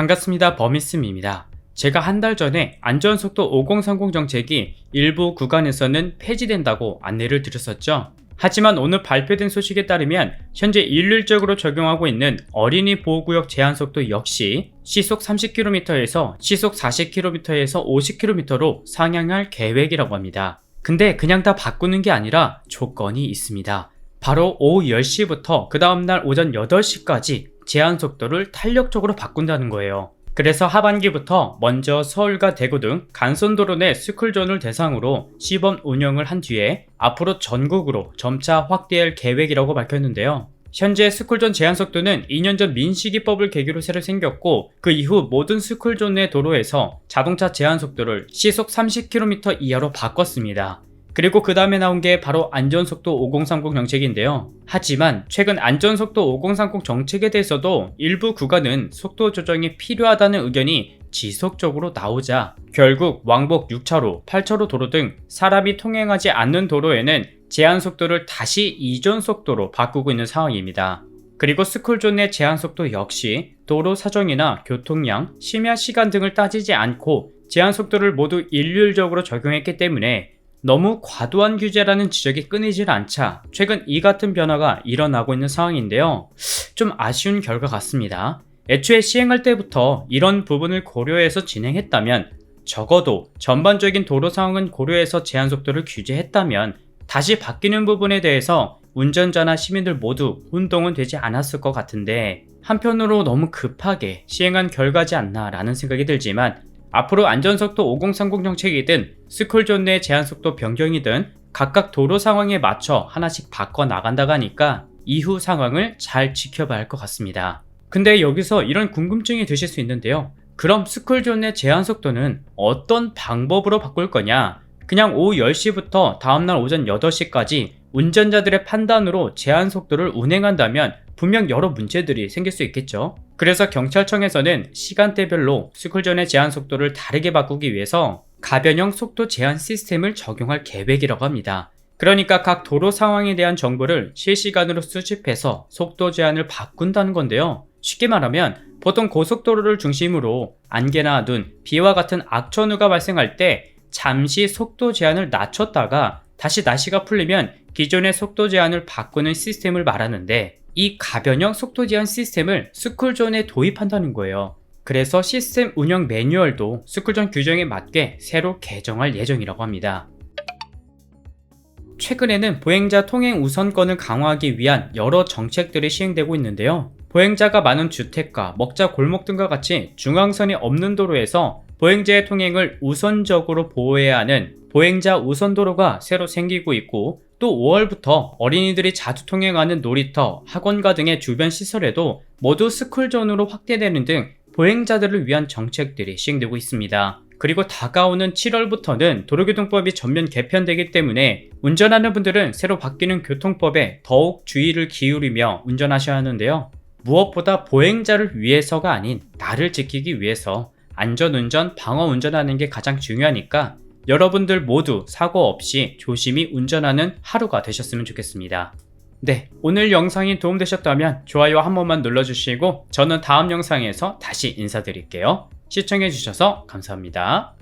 반갑습니다. 버미스입니다. 제가 한 달 전에 안전속도 5030 정책이 일부 구간에서는 폐지된다고 안내를 드렸었죠. 하지만 오늘 발표된 소식에 따르면 현재 일률적으로 적용하고 있는 어린이 보호구역 제한속도 역시 시속 30km에서 시속 40km에서 50km로 상향할 계획이라고 합니다. 근데 그냥 다 바꾸는 게 아니라 조건이 있습니다. 바로 오후 10시부터 그 다음날 오전 8시까지 제한 속도를 탄력적으로 바꾼다는 거예요. 그래서 하반기부터 먼저 서울과 대구 등 간선도로 내 스쿨존을 대상으로 시범 운영을 한 뒤에 앞으로 전국으로 점차 확대할 계획이라고 밝혔는데요. 현재 스쿨존 제한 속도는 2년 전 민식이법을 계기로 새로 생겼고 그 이후 모든 스쿨존 내 도로에서 자동차 제한 속도를 시속 30km 이하로 바꿨습니다. 그리고 그 다음에 나온 게 바로 안전속도 5030 정책인데요. 하지만 최근 안전속도 5030 정책에 대해서도 일부 구간은 속도 조정이 필요하다는 의견이 지속적으로 나오자 결국 왕복 6차로, 8차로 도로 등 사람이 통행하지 않는 도로에는 제한 속도를 다시 이전 속도로 바꾸고 있는 상황입니다. 그리고 스쿨존 내 제한 속도 역시 도로 사정이나 교통량, 심야 시간 등을 따지지 않고 제한 속도를 모두 일률적으로 적용했기 때문에 너무 과도한 규제라는 지적이 끊이질 않자 최근 이 같은 변화가 일어나고 있는 상황인데요. 좀 아쉬운 결과 같습니다. 애초에 시행할 때부터 이런 부분을 고려해서 진행했다면 적어도 전반적인 도로 상황은 고려해서 제한 속도를 규제했다면 다시 바뀌는 부분에 대해서 운전자나 시민들 모두 운동은 되지 않았을 것 같은데 한편으로 너무 급하게 시행한 결과지 않나 라는 생각이 들지만 앞으로 안전속도 5030 정책이든 스쿨존 내 제한속도 변경이든 각각 도로 상황에 맞춰 하나씩 바꿔 나간다고 하니까 이후 상황을 잘 지켜봐야 할 것 같습니다. 근데 여기서 이런 궁금증이 드실 수 있는데요. 그럼 스쿨존 내 제한속도는 어떤 방법으로 바꿀 거냐? 그냥 오후 10시부터 다음날 오전 8시까지 운전자들의 판단으로 제한 속도를 운행한다면 분명 여러 문제들이 생길 수 있겠죠. 그래서 경찰청에서는 시간대별로 스쿨존의 제한 속도를 다르게 바꾸기 위해서 가변형 속도 제한 시스템을 적용할 계획이라고 합니다. 그러니까 각 도로 상황에 대한 정보를 실시간으로 수집해서 속도 제한을 바꾼다는 건데요. 쉽게 말하면 보통 고속도로를 중심으로 안개나 눈, 비와 같은 악천후가 발생할 때 잠시 속도 제한을 낮췄다가 다시 날씨가 풀리면 기존의 속도 제한을 바꾸는 시스템을 말하는데 이 가변형 속도 제한 시스템을 스쿨존에 도입한다는 거예요. 그래서 시스템 운영 매뉴얼도 스쿨존 규정에 맞게 새로 개정할 예정이라고 합니다. 최근에는 보행자 통행 우선권을 강화하기 위한 여러 정책들이 시행되고 있는데요. 보행자가 많은 주택가, 먹자 골목 등과 같이 중앙선이 없는 도로에서 보행자의 통행을 우선적으로 보호해야 하는 보행자 우선도로가 새로 생기고 있고 또 5월부터 어린이들이 자주 통행하는 놀이터, 학원가 등의 주변 시설에도 모두 스쿨존으로 확대되는 등 보행자들을 위한 정책들이 시행되고 있습니다. 그리고 다가오는 7월부터는 도로교통법이 전면 개편되기 때문에 운전하는 분들은 새로 바뀌는 교통법에 더욱 주의를 기울이며 운전하셔야 하는데요. 무엇보다 보행자를 위해서가 아닌 나를 지키기 위해서 안전운전, 방어운전하는 게 가장 중요하니까 여러분들 모두 사고 없이 조심히 운전하는 하루가 되셨으면 좋겠습니다. 네, 오늘 영상이 도움되셨다면 좋아요 한 번만 눌러주시고 저는 다음 영상에서 다시 인사드릴게요. 시청해주셔서 감사합니다.